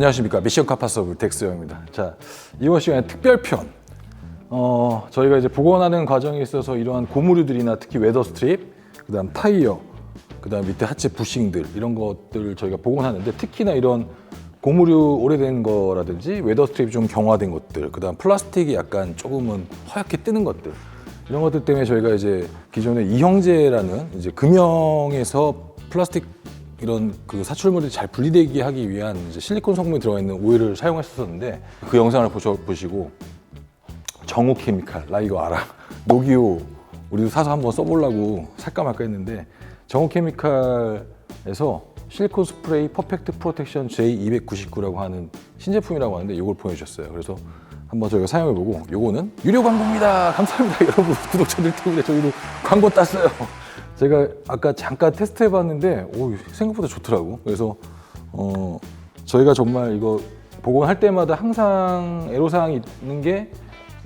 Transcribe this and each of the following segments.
안녕하십니까 미션 카파서브 덱스형입니다. 자 이번 시간에 특별편. 어 저희가 이제 복원하는 과정에 있어서 이러한 고무류들이나 특히 웨더 스트립, 그다음 타이어, 그다음 밑에 하체 부싱들 이런 것들을 저희가 복원하는데 특히나 이런 고무류 오래된 거라든지 웨더 스트립이 좀 경화된 것들, 그다음 플라스틱이 약간 조금은 허옇게 뜨는 것들 이런 것들 때문에 저희가 이제 기존에 이형제라는 이제 금형에서 플라스틱 이런 그 사출물이 잘 분리되게 하기 위한 이제 실리콘 성분이 들어가 있는 오일을 사용했었는데 그 영상을 보셔, 보시고 정우 케미칼 나 이거 알아 노기오 우리도 사서 한번 써보려고 살까 말까 했는데 정우 케미칼에서 실리콘 스프레이 퍼펙트 프로텍션 J299라고 하는 신제품이라고 하는데 이걸 보내주셨어요. 그래서 한번 저희가 사용해보고 요거는 유료 광고입니다. 감사합니다. 여러분 구독자들 때문에 저희도 광고 땄어요 제가 아까 잠깐 테스트 해봤는데 오, 생각보다 좋더라고. 그래서 어, 저희가 정말 이거 복원할 때마다 항상 애로사항이 있는 게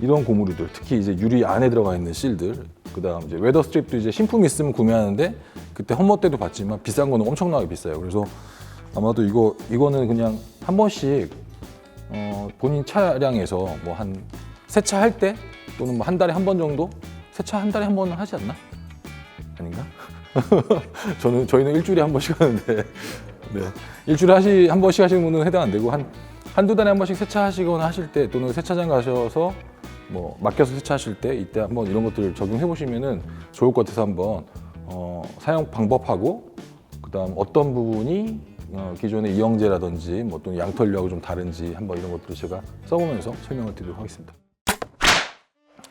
이런 고무류들, 특히 이제 유리 안에 들어가 있는 실들, 그다음 이제 웨더 스트립도 이제 신품 있으면 구매하는데 그때 험머 때도 봤지만 비싼 거는 엄청나게 비싸요. 그래서 아마도 이거 이거는 그냥 한 번씩 어, 본인 차량에서 뭐 한 세차할 때 또는 뭐 한 달에 한 번 정도 세차 한 달에 한 번은 하지 않나? 아닌가? 저는 저희는 일주일에 한 번씩 하는데 네. 일주일에 하시 한 번씩 하시는 분은 해당 안 되고 한 한두 달에 한 번씩 세차하시거나 하실 때 또는 세차장 가셔서 뭐 맡겨서 세차하실 때 이때 한번 이런 것들을 적용해 보시면은 좋을 것 같아서 한번 어, 사용 방법하고 그다음 어떤 부분이 어, 기존의 이형제라든지 뭐 또는 양털류하고 좀 다른지 한번 이런 것들을 제가 써보면서 설명을 드리도록 하겠습니다.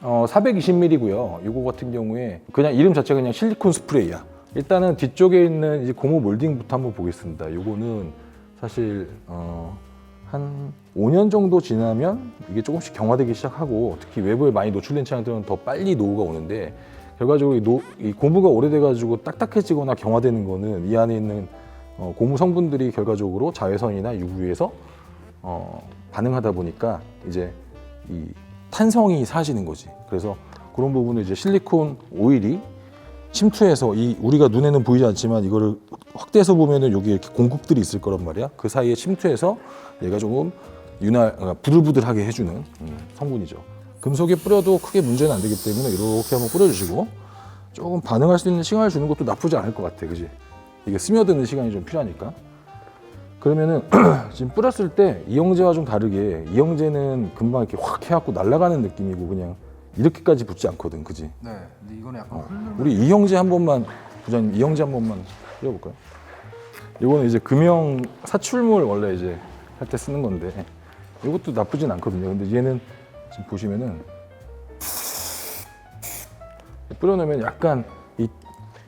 어, 420ml고요. 이거 같은 경우에 그냥 이름 자체가 그냥 실리콘 스프레이야. 일단은 뒤쪽에 있는 이제 고무 몰딩부터 한번 보겠습니다. 이거는 사실 어, 한 5년 정도 지나면 이게 조금씩 경화되기 시작하고 특히 외부에 많이 노출된 차량들은 더 빨리 노후가 오는데 결과적으로 이, 노, 이 고무가 오래돼가지고 딱딱해지거나 경화되는 거는 이 안에 있는 어, 고무 성분들이 결과적으로 자외선이나 UV에서 어, 반응하다 보니까 이제 이 탄성이 사라지는 거지. 그래서 그런 부분을 이제 실리콘 오일이 침투해서 이 우리가 눈에는 보이지 않지만 이거를 확대해서 보면은 여기 이렇게 공급들이 있을 거란 말이야. 그 사이에 침투해서 얘가 조금 윤활 아, 부들부들하게 해주는 음, 성분이죠. 금속에 뿌려도 크게 문제는 안 되기 때문에 이렇게 한번 뿌려주시고 조금 반응할 수 있는 시간을 주는 것도 나쁘지 않을 것 같아, 그지? 이게 스며드는 시간이 좀 필요하니까. 그러면은 지금 뿌렸을 때 이형제와 좀 다르게 이형제는 금방 이렇게 확 해갖고 날아가는 느낌이고 그냥 이렇게까지 붙지 않거든, 그지? 네. 근데 이거는 약간 흐르는 우리 이형제 한 번만 부장님 이형제 한 번만 뿌려볼까요? 이거는 이제 금형 사출물 원래 이제 할 때 쓰는 건데 이것도 나쁘진 않거든요. 근데 얘는 지금 보시면은 뿌려놓으면 약간 이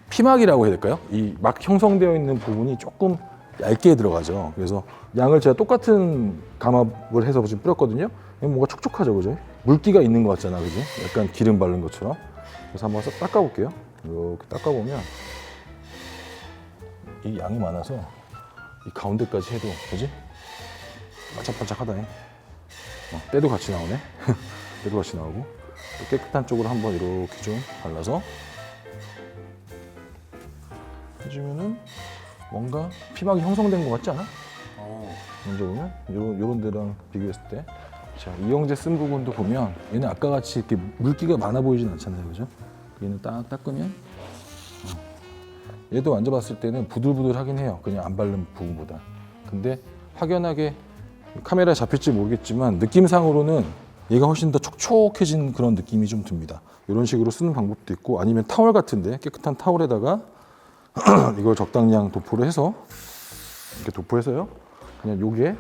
피막이라고 해야 될까요? 이 막 형성되어 있는 부분이 조금 얇게 들어가죠. 그래서 양을 제가 똑같은 감압을 해서 지금 뿌렸거든요. 뭔가 촉촉하죠, 그죠? 물기가 있는 것 같잖아, 그지? 약간 기름 바른 것처럼. 그래서 한번 싹 닦아볼게요. 이렇게 닦아보면 이 양이 많아서 이 가운데까지 해도, 그지? 반짝반짝하다니. 어, 때도 같이 나오네. 때도 같이 나오고 또 깨끗한 쪽으로 한번 이렇게 좀 발라서 해주면은 뭔가 피막이 형성된 것 같지 않아? 어. 만져보면 요런, 요런 데랑 비교했을 때 자, 이형제 쓴 부분도 보면 얘는 아까 같이 이렇게 물기가 많아 보이진 않잖아요 그죠? 얘는 딱 닦으면 어. 얘도 만져봤을 때는 부들부들하긴 해요 그냥 안 바른 부분보다 근데 확연하게 카메라에 잡힐지 모르겠지만 느낌상으로는 얘가 훨씬 더 촉촉해진 그런 느낌이 좀 듭니다 이런 식으로 쓰는 방법도 있고 아니면 타월 같은데 깨끗한 타월에다가 이걸 적당량 도포를 해서 이렇게 도포해서요. 그냥 요게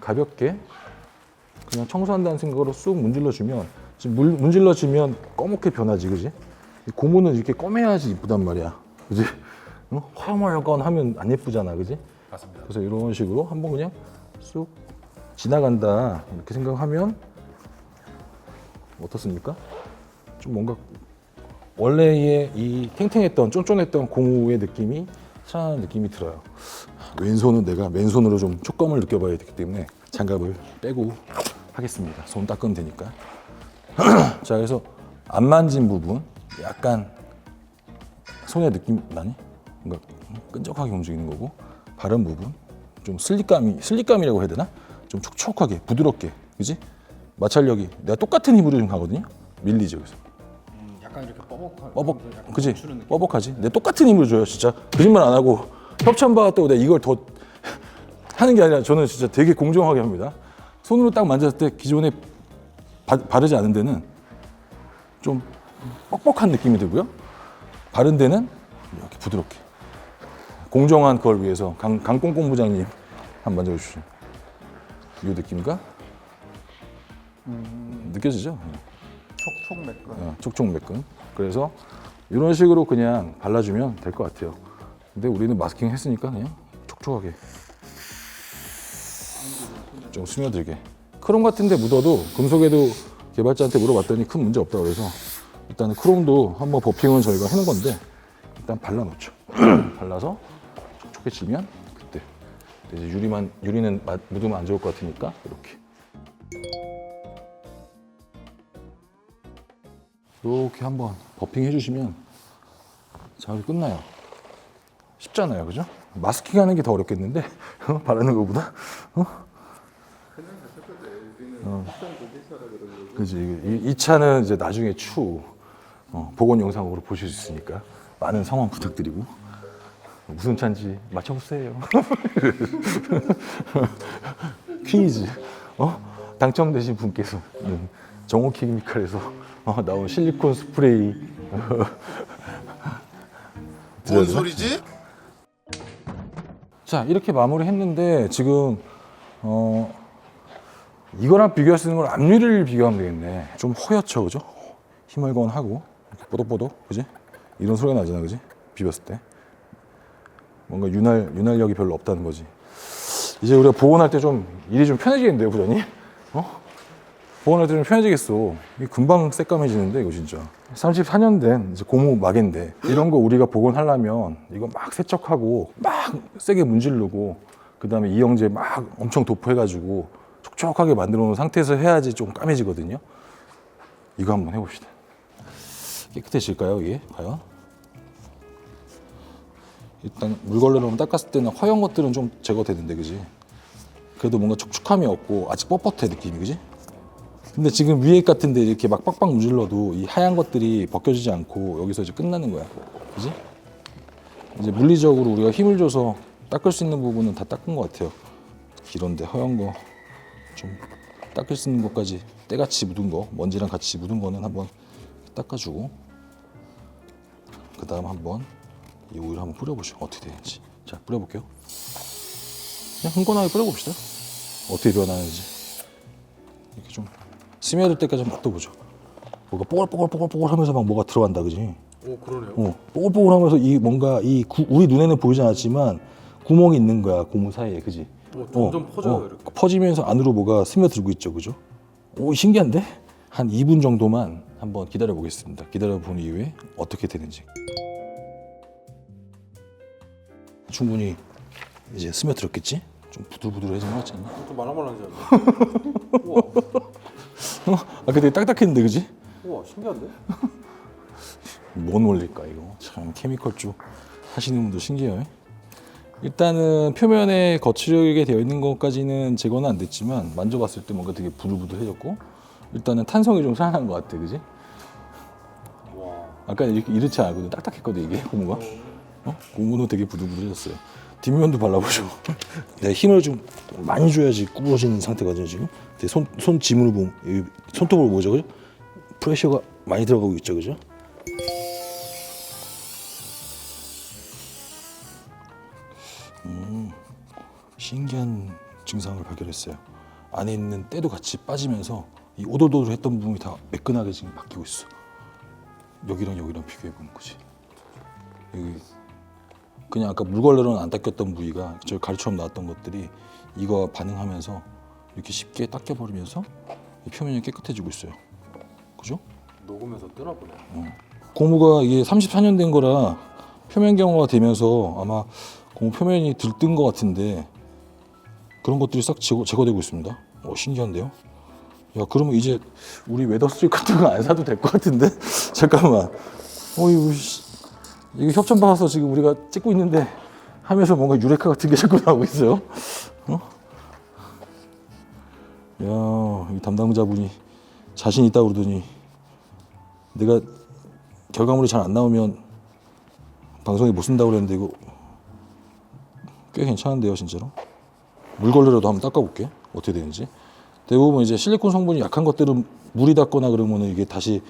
가볍게 그냥 청소한다는 생각으로 쑥 문질러 주면 지금 물, 문질러 주면 검게 변하지, 그지? 이 고무는 이렇게 검해야지 이쁘단 말이야, 그지? 어? 화물건 하면 안 예쁘잖아, 그지? 맞습니다. 그래서 이런 식으로 한번 그냥 쑥 지나간다 이렇게 생각하면 어떻습니까? 좀 뭔가 원래의 이 탱탱했던 쫀쫀했던 고무의 느낌이 살아나는 느낌이 들어요. 왼손은 내가 맨손으로 좀 촉감을 느껴봐야 되기 때문에 장갑을 빼고 하겠습니다. 손 닦으면 되니까. 자, 그래서 안 만진 부분 약간 손에 느낌 나니? 뭔가 끈적하게 움직이는 거고 바른 부분 좀 슬릭감이 슬릭감이라고 해야 되나? 좀 촉촉하게 부드럽게 그지? 마찰력이 내가 똑같은 힘으로 좀 가거든요. 밀리죠 그래서 음, 약간 이렇게 뻐벅하. 뻐벅 그지? 뻐벅하지? 내 똑같은 힘으로 줘요 진짜 거짓말 안 하고 협찬 받았다고 내가 이걸 더 하는 게 아니라 저는 진짜 되게 공정하게 합니다. 손으로 딱 만졌을 때 기존에 바, 바르지 않은 데는 좀 뻑뻑한 느낌이 들고요. 바른 데는 이렇게 부드럽게 공정한 그걸 위해서 강, 강꽁꽁 부장님 한번 만져주시죠. 이 느낌과 느껴지죠? 촉촉 매끈. 어, 촉촉 매끈. 그래서 이런 식으로 그냥 발라주면 될 것 같아요. 근데 우리는 마스킹 했으니까 그냥 촉촉하게 좀 스며들게. 크롬 같은데 묻어도 금속에도 개발자한테 물어봤더니 큰 문제 없다고 그래서 일단은 크롬도 한번 버핑은 저희가 해놓은 건데 일단 발라놓죠. 발라서 촉촉해지면 그때 이제 유리만 유리는 마- 묻으면 안 좋을 것 같으니까 이렇게. 이렇게 한번 버핑 해주시면 작업이 끝나요. 쉽잖아요, 그죠? 마스킹 하는 게 더 어렵겠는데 어? 바르는 것보다. 어? 어. 그지. 이, 이 차는 이제 나중에 추후 어, 복원 영상으로 보실 수 있으니까 많은 성원 부탁드리고 무슨 차인지 맞춰보세요. 퀴즈. 어? 당첨되신 분께서는 정호 케미칼에서 어, 나온 실리콘 스프레이. 뭔 소리지? 자 이렇게 마무리했는데 지금 어 이거랑 비교할 수 있는 건 앞유리를 비교하면 되겠네. 좀 허옇죠 그죠? 희멀건하고 이렇게 뽀독뽀독 그지? 이런 소리가 나잖아 그지? 비볐을 때. 뭔가 윤활 윤활력이 별로 없다는 거지. 이제 우리가 복원할 때 좀 일이 좀 편해지겠는데요 부장님 어 복원할 때좀 편해지겠어 금방 새까매지는데 이거 진짜 34년 된 이제 고무 막인데 이런 거 우리가 복원하려면 이거 막 세척하고 막 세게 문지르고 그 다음에 이영재 막 엄청 도포해가지고 촉촉하게 만들어 놓은 상태에서 해야지 좀 까매지거든요 이거 한번 해봅시다 깨끗해질까요 이게 과연? 일단 물걸레로 닦았을 때는 허연 것들은 좀 제거되는데 그지? 그래도 뭔가 촉촉함이 없고 아직 뻣뻣해 느낌이 그지? 근데 지금 위에 같은데 이렇게 막 빡빡 문질러도 이 하얀 것들이 벗겨지지 않고 여기서 이제 끝나는 거야. 그지? 이제 물리적으로 우리가 힘을 줘서 닦을 수 있는 부분은 다 닦은 것 같아요. 이런데 허연 거 좀 닦을 수 있는 것까지 때같이 묻은 거 먼지랑 같이 묻은 거는 한번 닦아주고 그 다음 한번 이 오일 한번 뿌려보죠 어떻게 되는지. 자 뿌려볼게요. 그냥 흥건하게 뿌려봅시다. 어떻게 변하는지. 이렇게 좀 스며들 때까지 한번 놔둬보죠. 뭐가 뽀글뽀글뽀글뽀글 하면서 막 뭐가 들어간다 그지? 오 그러네요. 어, 뽀글뽀글 하면서 이 뭔가 이 구- 우리 눈에는 보이지 않았지만 구멍이 있는 거야 고무 사이에 그지? 오, 점점 퍼져요 이렇게. 퍼지면서 안으로 뭐가 스며들고 있죠 그죠? 오 신기한데? 한 2분 정도만 한번 기다려 보겠습니다. 기다려 본 이후에 어떻게 되는지. 충분히 이제 스며들었겠지? 좀 부들부들해진 것 같지 않냐 좀 말랑말랑하지 않나요? 우와, 아까 되게 딱딱했는데 그지? 우와 신기한데? 뭔 원리일까 이거? 참 케미컬 쪽 하시는 분도 신기해요. 일단은 표면에 거칠게 되어 있는 것까지는 제거는 안 됐지만 만져봤을 때 뭔가 되게 부들부들해졌고 일단은 탄성이 좀 살아난 것 같아 그지? 와. 아까 이렇게 이렇지 않거든 딱딱했거든 이게 고무가? 어? 고무는 되게 부들부들해졌어요 뒷면도 발라보죠. 내 힘을 좀 많이 줘야지 구부러지는 상태거든요 지금. 근데 손, 손 짐으로 보면 손톱으로 보죠 그죠? 프레셔가 많이 들어가고 있죠 그죠? 음, 신기한 증상을 발견했어요. 안에 있는 때도 같이 빠지면서 이 오돌도돌했던 부분이 다 매끈하게 지금 바뀌고 있어. 여기랑 여기랑 비교해 보는 거지. 여기 그냥 아까 물걸레로는 안 닦였던 부위가 저 가루처럼 나왔던 것들이 이거 반응하면서 이렇게 쉽게 닦여 버리면서 이 표면이 깨끗해지고 있어요. 그죠? 녹으면서 뜨나 보네. 고무가 이게 34년 된 거라 표면 경화가 되면서 아마 고무 표면이 들뜬 것 같은데 그런 것들이 싹 제거, 제거 되고 있습니다. 어, 신기한데요? 야, 그러면 이제 우리 웨더 스트립 같은 거 안 사도 될 것 같은데? 잠깐만. 어, 이거, 씨. 이거 협찬 받아서 지금 우리가 찍고 있는데 하면서 뭔가 유레카 같은 게 자꾸 나오고 있어요. 어? 야, 이 담당자분이 자신 있다고 그러더니 내가 결과물이 잘 안 나오면 방송에 못 쓴다고 그랬는데 이거 꽤 괜찮은데요, 진짜로. 물걸레라도 한번 닦아볼게. 어떻게 되는지. 대부분 이제 실리콘 성분이 약한 것들은 물이 닿거나 그러면 이게 다시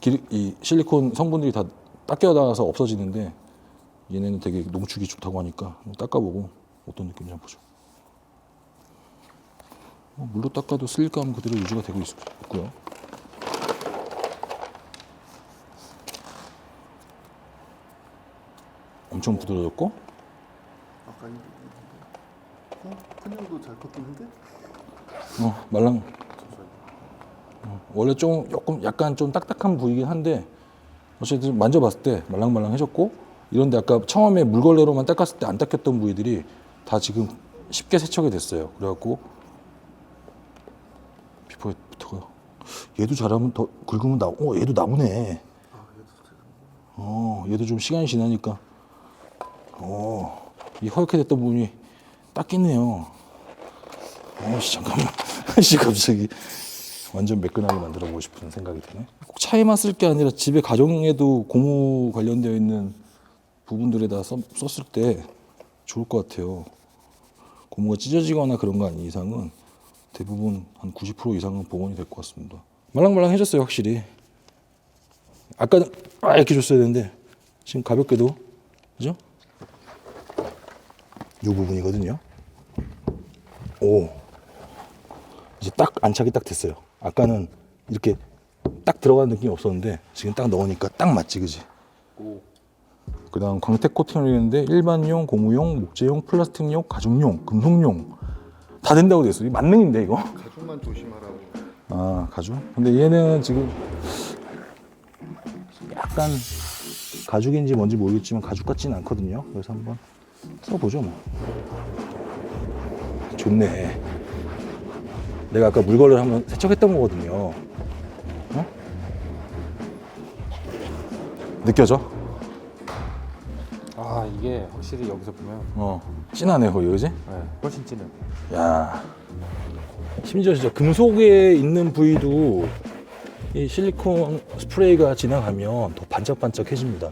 기- 이 실리콘 성분들이 다 닦여 나가서 없어지는데 얘네는 되게 농축이 좋다고 하니까 닦아보고 어떤 느낌인지 한번 보죠. 어, 물로 닦아도 슬릴감 그대로 유지가 되고 있, 있고요. 엄청 부드러졌고 아까 이 어? 큰형도 잘 컸는데? 어, 말랑 어, 원래 좀 조금 약간 좀 딱딱한 부위긴 한데 어쨌든 만져봤을 때 말랑말랑해졌고 이런데 아까 처음에 물걸레로만 닦았을 때 안 닦였던 부위들이 다 지금 쉽게 세척이 됐어요. 그래갖고 비포부터가 얘도 잘하면 더 긁으면 나오. 어, 얘도 나오네. 어, 얘도 좀 시간이 지나니까 어, 이 허옇게 됐던 부분이 닦이네요. 어, 씨, 잠깐만. 씨, 갑자기 완전 매끈하게 만들어 보고 싶은 생각이 드네. 꼭 차에만 쓸 게 아니라 집에 가정에도 고무 관련되어 있는 부분들에다 써- 썼을 때 좋을 것 같아요. 고무가 찢어지거나 그런 거 아닌 이상은 대부분 한 90% 이상은 복원이 될 것 같습니다. 말랑말랑해졌어요, 확실히. 아까는 아, 이렇게 줬어야 되는데 지금 가볍게도 그죠? 이 부분이거든요. 오. 이제 딱 안착이 딱 됐어요. 아까는 이렇게 딱 들어가는 느낌이 없었는데 지금 딱 넣으니까 딱 맞지, 그지? 오. 그다음 광택 코팅을 했는데 일반용, 고무용, 목재용, 플라스틱용, 가죽용, 금속용 다 된다고 돼 있어. 이 만능인데 이거? 가죽만 조심하라고. 아 가죽? 근데 얘는 지금 약간 가죽인지 뭔지 모르겠지만 가죽 같지는 않거든요. 그래서 한번 써보죠 뭐. 좋네. 내가 아까 물걸레를 한번 세척했던 거거든요. 느껴져? 아 이게 확실히 여기서 보면 어. 진하네 거의 그지? 네, 훨씬 진해. 야. 심지어 진짜 금속에 있는 부위도 이 실리콘 스프레이가 지나가면 더 반짝반짝해집니다.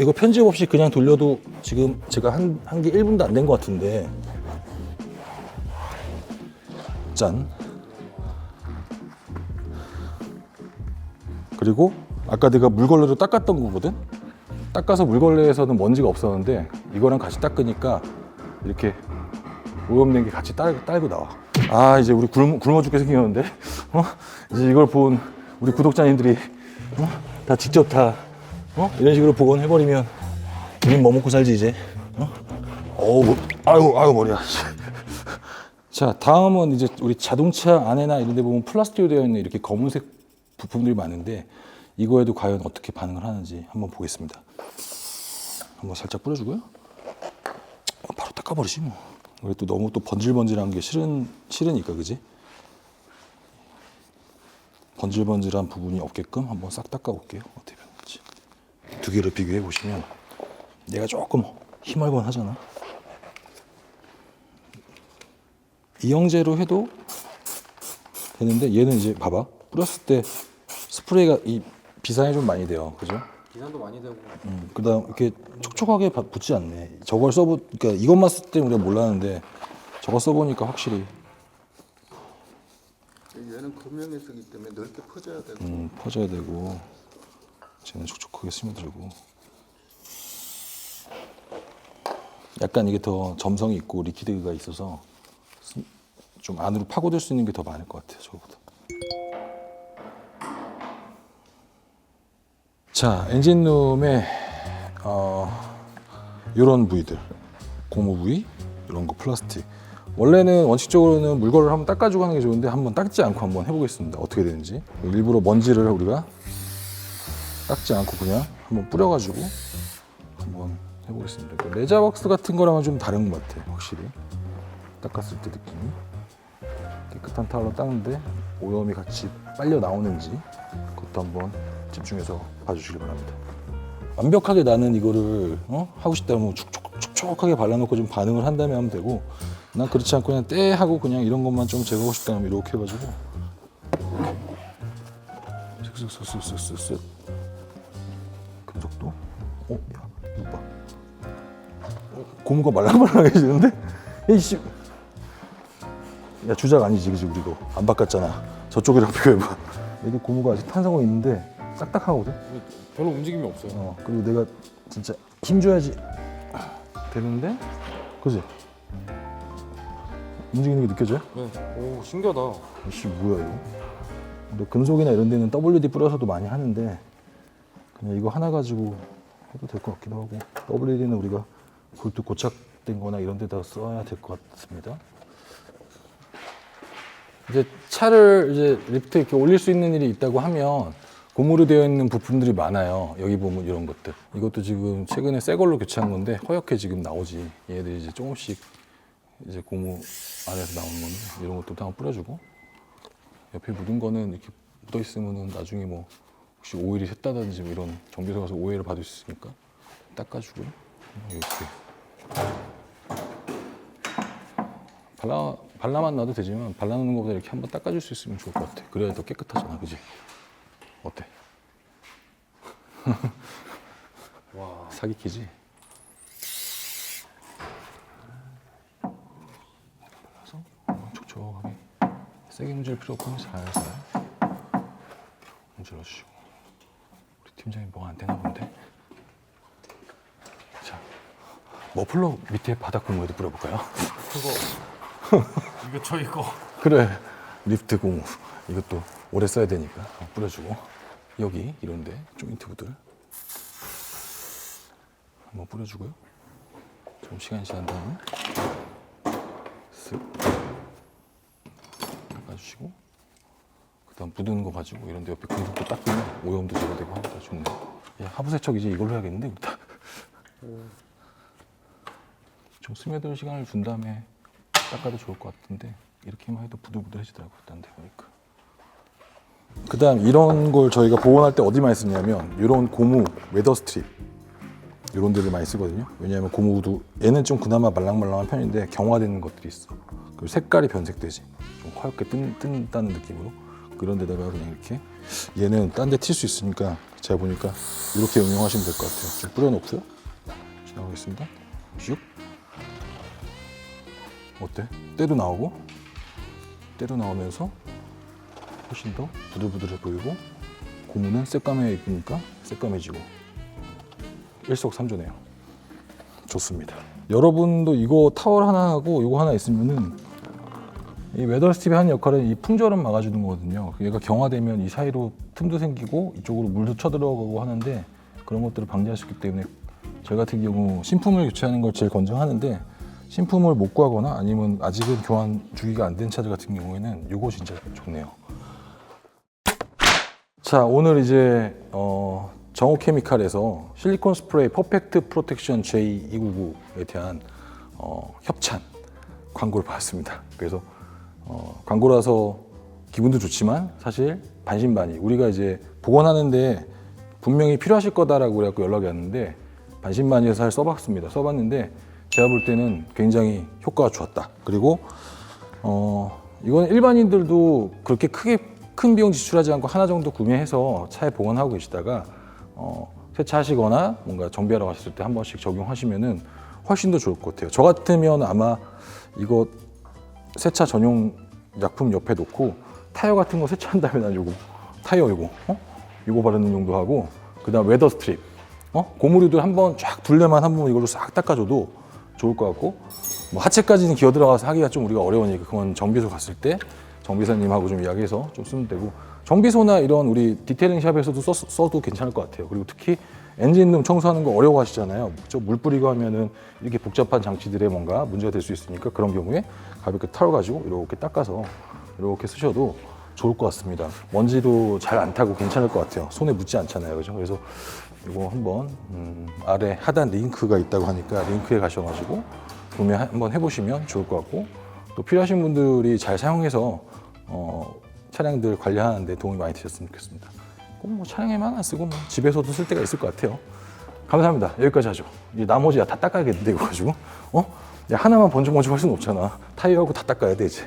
이거 편집 없이 그냥 돌려도 지금 제가 한, 한 게 1분도 안 된 것 같은데. 짠. 그리고 아까 내가 물걸레로 닦았던 거거든? 닦아서 물걸레에서는 먼지가 없었는데 이거랑 같이 닦으니까 이렇게 오염된 게 같이 딸, 딸고 나와. 아 이제 우리 굶, 굶어 죽게 생겼는데 어? 이제 이걸 본 우리 구독자님들이 어? 다 직접 다 어? 이런 식으로 복원해버리면 우린 뭐 먹고 살지 이제 어? 어우 뭐, 아유 아유 머리야 자 다음은 이제 우리 자동차 안에나 이런 데 보면 플라스틱으로 되어 있는 이렇게 검은색 부품들이 많은데 이거에도 과연 어떻게 반응을 하는지 한번 보겠습니다. 한번 살짝 뿌려주고요. 어, 바로 닦아버리지 뭐. 우리 또 너무 또 번질번질한 게 싫은 싫으니까 그지? 번질번질한 부분이 없게끔 한번 싹 닦아볼게요. 어떻게 변할지. 두 개를 비교해 보시면 얘가 조금 희멀건 하잖아. 이영재로 해도 되는데 얘는 이제 봐봐. 뿌렸을 때 스프레이가 이 비상이 좀 많이 돼요 그죠? 기산도 많이 되고 음, 그다음 이렇게 촉촉하게 바- 붙지 않네. 저걸 써보, 그러니까 이것만 쓸 때 우리가 몰랐는데 저거 써보니까 확실히 얘는 금형에 쓰기 때문에 넓게 퍼져야 되고. 음, 퍼져야 되고 쟤는 촉촉하게 스며들고 약간 이게 더 점성이 있고 리퀴드가 있어서 스- 좀 안으로 파고들 수 있는 게 더 많을 것 같아요 저거보다. 자 엔진룸에 어, 이런 부위들 고무 부위 이런 거 플라스틱. 원래는 원칙적으로는 물건을 한번 닦아주고 하는 게 좋은데 한번 닦지 않고 한번 해보겠습니다. 어떻게 되는지. 일부러 먼지를 우리가 닦지 않고 그냥 한번 뿌려가지고 한번 해보겠습니다. 그 레자왁스 같은 거랑은 좀 다른 것 같아요 확실히. 닦았을 때 느낌이. 깨끗한 타월로 닦는데 오염이 같이 빨려 나오는지 그것도 한번 집중해서 봐주시기 바랍니다. 완벽하게 나는 이거를 어? 하고 싶다면 촉촉, 촉촉하게 발라놓고 좀 반응을 한 다음에 하면 되고 난 그렇지 않고 그냥 때 하고 그냥 이런 것만 좀 제거하고 싶다면 이렇게 해가지고. 쓱쓱쓱쓱쓱쓱 금속도? 어? 야 이거 봐. 어, 고무가 말랑말랑해지는데? 이씨. 야 주작 아니지 그지 우리도. 안 바꿨잖아. 저쪽이랑 비교해봐. 얘도 고무가 아직 탄성은 있는데 딱딱하거든 별로 움직임이 없어요. 어, 그리고 내가 진짜 힘줘야지 되는데 그지? 움직이는 게 느껴져요? 네. 오 신기하다. 이씨 뭐야 이거 근데 금속이나 이런 데는 WD 뿌려서도 많이 하는데 그냥 이거 하나 가지고 해도 될 것 같기도 하고 WD는 우리가 볼트 고착된 거나 이런 데다 써야 될 것 같습니다 이제 차를 이제 리프트 이렇게 올릴 수 있는 일이 있다고 하면 고무로 되어 있는 부품들이 많아요. 여기 보면 이런 것들. 이것도 지금 최근에 새 걸로 교체한 건데 허옇게 지금 나오지. 얘들이 이제 조금씩 이제 고무 안에서 나오는 건데 이런 것도 한번 뿌려주고 옆에 묻은 거는 이렇게 묻어 있으면은 나중에 뭐 혹시 오일이 샜다든지 뭐 이런 정비소 가서 오해를 받을 수 있으니까 닦아주고요. 이렇게 발라 발라만 놔도 되지만 발라놓는 것보다 이렇게 한번 닦아줄 수 있으면 좋을 것 같아. 그래야 더 깨끗하잖아, 그지? 어때? 와. 사기키지? 발라서 촉촉하게 세게 문질 필요 없고 살살 문질러주시고 우리 팀장이 뭐가 안 되나 본데? 자, 머플러 밑에 바닥 고무에도 뿌려볼까요? 그거 이거 저 이거. 그래 리프트 고무 이것도 오래 써야 되니까 뿌려주고 여기 이런데 조인트 부들 한번 뿌려주고요 좀 시간이 지난 다음에 쓱 닦아주시고 그 다음 묻은 거 가지고 이런데 옆에 금속도 닦으면 오염도 제거되고 하니까 좋네 야 하부 세척 이제 이걸로 해야겠는데 다. 좀 스며들 시간을 준 다음에 닦아도 좋을 것 같은데 이렇게만 해도 부들부들해지더라고요. 딴데 보니까. 그 다음 이런 걸 저희가 복원할 때 어디 많이 쓰냐면 이런 고무 웨더 스트립 이런 데를 많이 쓰거든요. 왜냐하면 고무도 얘는 좀 그나마 말랑말랑한 편인데 경화되는 것들이 있어. 그리고 색깔이 변색되지. 좀 화엽게 뜬, 뜬다는 느낌으로 그런 데다가 그냥 이렇게 얘는 딴 데 튈 수 있으니까 제가 보니까 이렇게 응용하시면 될 것 같아요. 좀 뿌려놓고요. 지나가겠습니다. 슉. 어때? 때도 나오고 때도 나오면서 훨씬 더 부들부들해 보이고 고무는 새까매 입으니까 새까매지고 일석삼조네요. 좋습니다. 여러분도 이거 타월 하나 하고 이거 하나 있으면은 이 웨더 스팁이 하는 역할은 이 풍절음 막아주는 거거든요. 얘가 경화되면 이 사이로 틈도 생기고 이쪽으로 물도 쳐들어가고 하는데 그런 것들을 방지할 수 있기 때문에 저희 같은 경우 신품을 교체하는 걸 제일 권장하는데 신품을 못 구하거나 아니면 아직은 교환 주기가 안 된 차들 같은 경우에는 이거 진짜 좋네요. 자 오늘 이제 어, 정호케미칼에서 실리콘 스프레이 퍼펙트 프로텍션 J299에 대한 어, 협찬 광고를 받았습니다. 그래서 어, 광고라서 기분도 좋지만 사실 반신반의 우리가 이제 복원하는데 분명히 필요하실 거다라고 그래갖고 연락이 왔는데 반신반의해서 잘 써봤습니다. 써봤는데 제가 볼 때는 굉장히 효과가 좋았다. 그리고 어, 이건 일반인들도 그렇게 크게 큰 비용 지출하지 않고 하나 정도 구매해서 차에 보관하고 계시다가 어, 세차하시거나 뭔가 정비하러 가셨을 때 한 번씩 적용하시면은 훨씬 더 좋을 것 같아요. 저 같으면 아마 이거 세차 전용 약품 옆에 놓고 타이어 같은 거 세차한 다음에 난 요거 타이어 이거 어? 이거 바르는 용도 하고 그다음 웨더 스트립 어? 고무류들 한번 쫙 둘레만 한 번 이걸로 싹 닦아줘도 좋을 것 같고 뭐 하체까지는 기어 들어가서 하기가 좀 우리가 어려우니까 그건 정비소 갔을 때 정비사님하고 좀 이야기해서 좀 쓰면 되고 정비소나 이런 우리 디테일링 샵에서도 써, 써도 괜찮을 것 같아요. 그리고 특히 엔진룸 청소하는 거 어려워하시잖아요. 저물 뿌리고 하면은 이렇게 복잡한 장치들에 뭔가 문제가 될 수 있으니까 그런 경우에 가볍게 털 가지고 이렇게 닦아서 이렇게 쓰셔도 좋을 것 같습니다. 먼지도 잘 안 타고 괜찮을 것 같아요. 손에 묻지 않잖아요, 그죠? 그래서 이거 한번 음, 아래 하단 링크가 있다고 하니까 링크에 가셔가지고 구매 한번 해보시면 좋을 것 같고 또 필요하신 분들이 잘 사용해서 어, 차량들 관리하는데 도움이 많이 되셨으면 좋겠습니다. 꼭 뭐 차량에만 안 쓰고 뭐 집에서도 쓸 때가 있을 것 같아요. 감사합니다. 여기까지 하죠. 이 나머지 다 닦아야겠는데 가지고 어? 야 하나만 번쩍번쩍 할 수는 없잖아. 타이어하고 다 닦아야 돼 이제.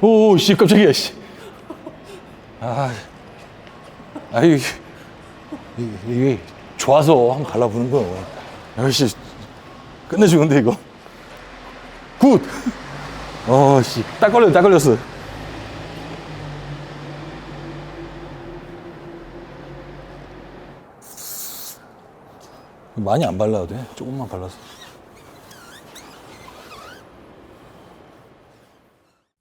오, 씨, 깜짝이야, 씨. 아, 아, 이게, 좋아서 한번 갈라보는 거야. 아이씨, 끝내주는데, 이거. 굿! 어, 씨, 딱 걸렸어, 딱 걸렸어. 많이 안 발라도 돼. 조금만 발라서.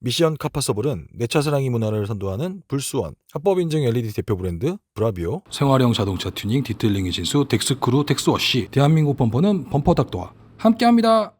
미션 카파서블은 내차 사랑이 문화를 선도하는 불수원 합법 인증 LED 대표 브랜드 브라비오 생활형 자동차 튜닝 디테일링의 진수 덱스크루 덱스워시 대한민국 범퍼는 범퍼닥터와 함께합니다.